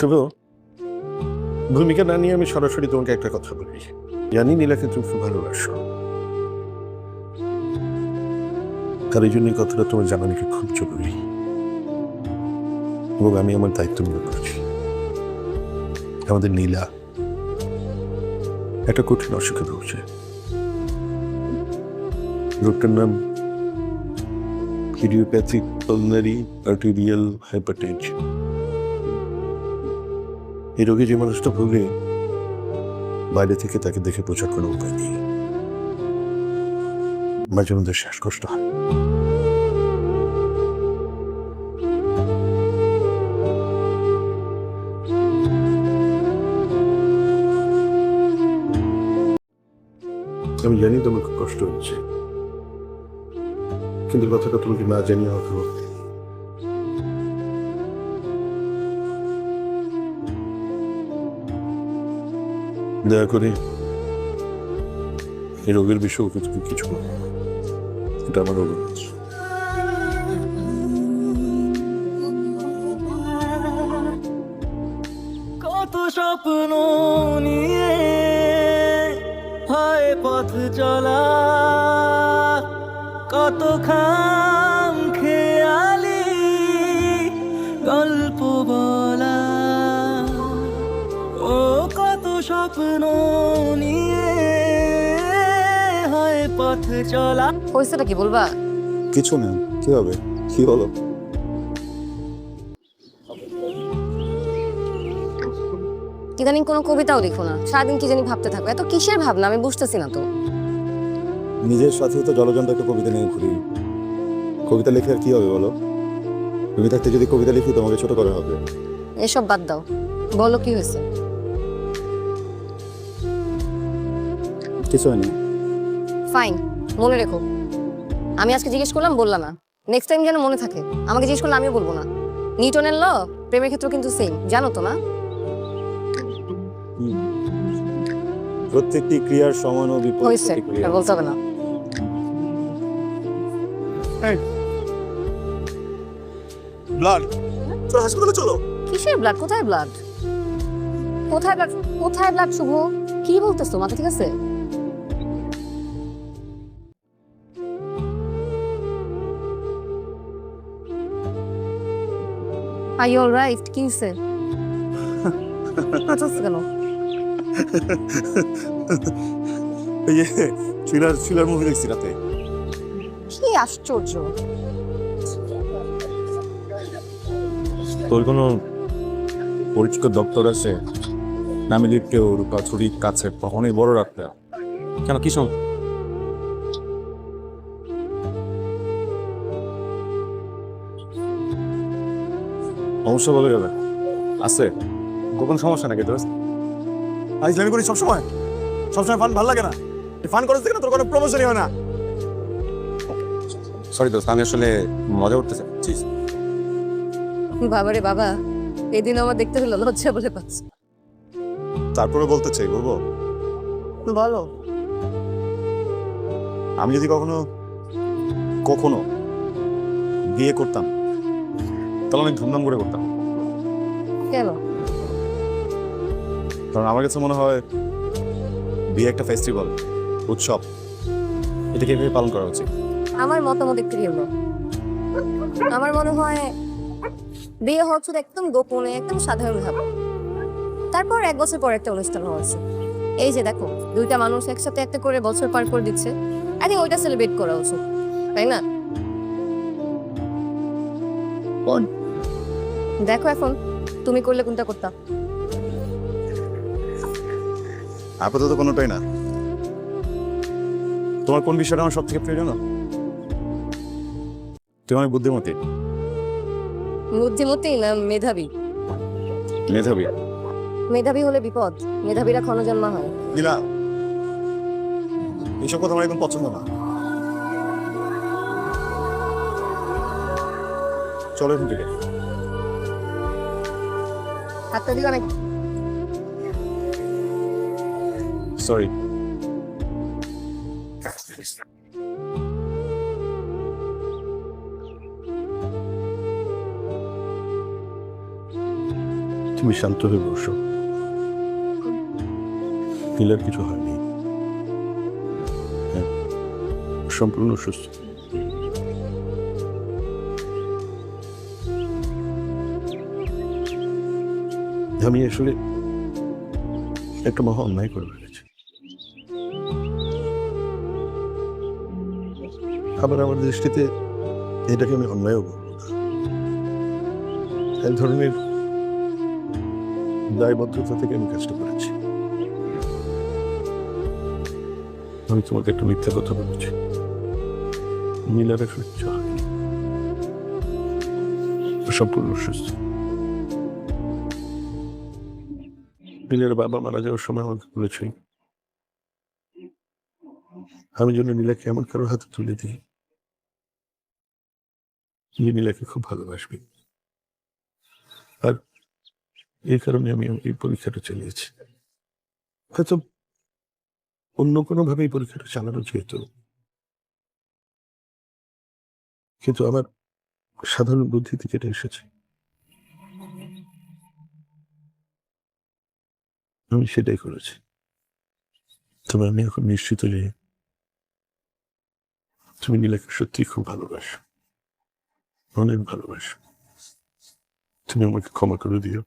শুভ। ভূমিকা না নিয়ে আমি সরাসরি তোমাকে একটা কথা বলি। জানি নীলাকে তুমি খুব ভালোবাসো। তার এই জন্য কথাটা তোমার জানা নাকি খুব জরুরি। এবং আমি আমার দায়িত্ব মনে করছি আমাদের নীলা একটা কঠিন অসুখে ভুগছে। রোগটার নাম ইডিওপ্যাথিক পালনারি আর্টেরিয়াল হাইপারটেনশন। এই রোগে যে মানুষটা ভুগে বাইরে থেকে তাকে দেখে বোঝা কোনো উপায় নেই। মাঝে মধ্যে শ্বাসকষ্ট হয়। আমি জানি তোমার খুব কষ্ট হচ্ছে। কিন্তু কথাটা তোমাকে না জানিয়ে হতো দয়া করে এই রোগের বিষয়ে ওকে তুমি কিছু বলো। এটা আমার অনুরোধ কত স্বপ্ন নিয়ে হয় পথ চলা, কত খাম খেয়ালি, গল্প স্বপ্ন নিয়ে হয় পথ চলা। হয়েছেটা কি বলবা? কিছু না কি হবে? কি বলো ইদানিং কোনো কবিতাও লিখো না। সারাদিন কি জানি ভাবতে থাকো। এত কিসের ভাবনা? আমি বুঝতেছি না তো। নিজের সাথেই তো জলজন্ত একটা কবিতা নিয়ে ঘুরি। কবিতা লিখে আর কি হবে বলো? তুমি থাকতে যদি কবিতা লিখি তোমাকে ছোট করা হবে। এসব বাদ দাও। বলো কি হয়েছে? কিছু হয়নি ফাইন মনে রেখো। আমি আজকে জিজ্ঞেস করলাম বললাম না। নেক্সট টাইম যেন মনে থাকে আমাকে জিজ্ঞেস করলে আমিও বলব না। নিউটনের ল প্রেমের ক্ষেত্রেও কিন্তু সেম জানো তো না? প্রত্যেকটি ক্রিয়ার সমান ও বিপরীত হয়েছে প্রতিক্রিয়া। বলতে হবে না। ব্লাড চলো হাসপাতালে চলো। কিসের ব্লাড কোথায় ব্লাড কোথায় ব্লাড কোথায় ব্লাড শুভ? কি বলতেছো? মাথা ঠিক আছে? আই অল রাইট কি হয়েছে হাঁটাচ্ছ কেন এই যে থ্রিলার থ্রিলার মুভি দেখছি রাতে। কি আশ্চর্য। তোর কোনো পরিচিত দপ্তর আছে? নামে লিখতেও রূপা ছুরির কাছে কখনোই বড় রাখতে। কেন কি সম সমস্যা বলে যাবে আছে। গোপন সমস্যা নাকি তোর? ইসলামি করি সবসময়। সবসময় ফান ভালো লাগে না। ফান থেকে না তোর কোনো প্রমোশনই হয় না। সরি দোস্ত আমি আসলে মজা করতে চাচ্ছি বাবা রে বাবা এদিন আমার দেখতে হলো লজ্জা বলে পাচ্ছি। তারপরে বলতে চাই বলব? বলো। আমি যদি কখনো কখনো বিয়ে করতাম তাহলে অনেক ধুমধাম করে করতাম। কেন? কারণ আমার কাছে মনে হয় বিয়ে একটা ফেস্টিভ্যাল উৎসব এটাকে এভাবে পালন করা উচিত। আমার মতামত একটু হলো আমার মনে হয় বিয়ে হওয়া শুধু একদম গোপনে একদম সাধারণ ভাবে তারপর এক বছর পর একটা অনুষ্ঠান হওয়া উচিত। এই যে দেখো দুইটা মানুষ একসাথে একটা করে বছর পার করে দিচ্ছে। আই থিঙ্ক ওইটা সেলিব্রেট করা উচিত তাই না? দেখো এখন তুমি করলে কোনটা করতা? আপাতত কোনোটাই না। তোমার কোন বিষয়টা আমার সব থেকে প্রিয় জানো? তুমি অনেক বুদ্ধিমতী। বুদ্ধিমতী না মেধাবী? মেধাবী। মেধাবী হলে বিপদ মেধাবীরা ক্ষণজন্মা হয়। নীলা এইসব কথা আমার একদম পছন্দ না। চলো এখান থেকে হাতটা অনেক সরি তুমি শান্ত হয়ে বসো। নীলার কিছু হয়নি। হ্যাঁ সম্পূর্ণ সুস্থ আমি আসলে একটা মহা অন্যায় করে ফেলেছি। আবার আমার দৃষ্টিতে এটাকে আমি অন্যায়ও না। এক ধরনের দায়বদ্ধতা থেকে আমি কাজটা করেছি। আমি তোমাকে একটা মিথ্যা কথা বলেছি। কিছু হয়নি। ও সম্পূর্ণ সুস্থ নীলের বাবা মারা যাওয়ার সময় আমাকে বলেছিল আমি যেন নীলাকে এমন কারোর হাতে তুলে দিই যে নীলাকে খুব ভালোবাসবে। আর এই কারণে আমি এই পরীক্ষাটা চালিয়েছি। হয়তো অন্য কোনো ভাবে এই পরীক্ষাটা চালানো যেত। কিন্তু আমার সাধারণ বুদ্ধিতে যেটা এসেছে আমি সেটাই করেছি। তবে আমি এখন নিশ্চিত যে তুমি নীলাকে সত্যি খুব ভালোবাসো। অনেক ভালোবাসো। তুমি আমাকে ক্ষমা করে দিও।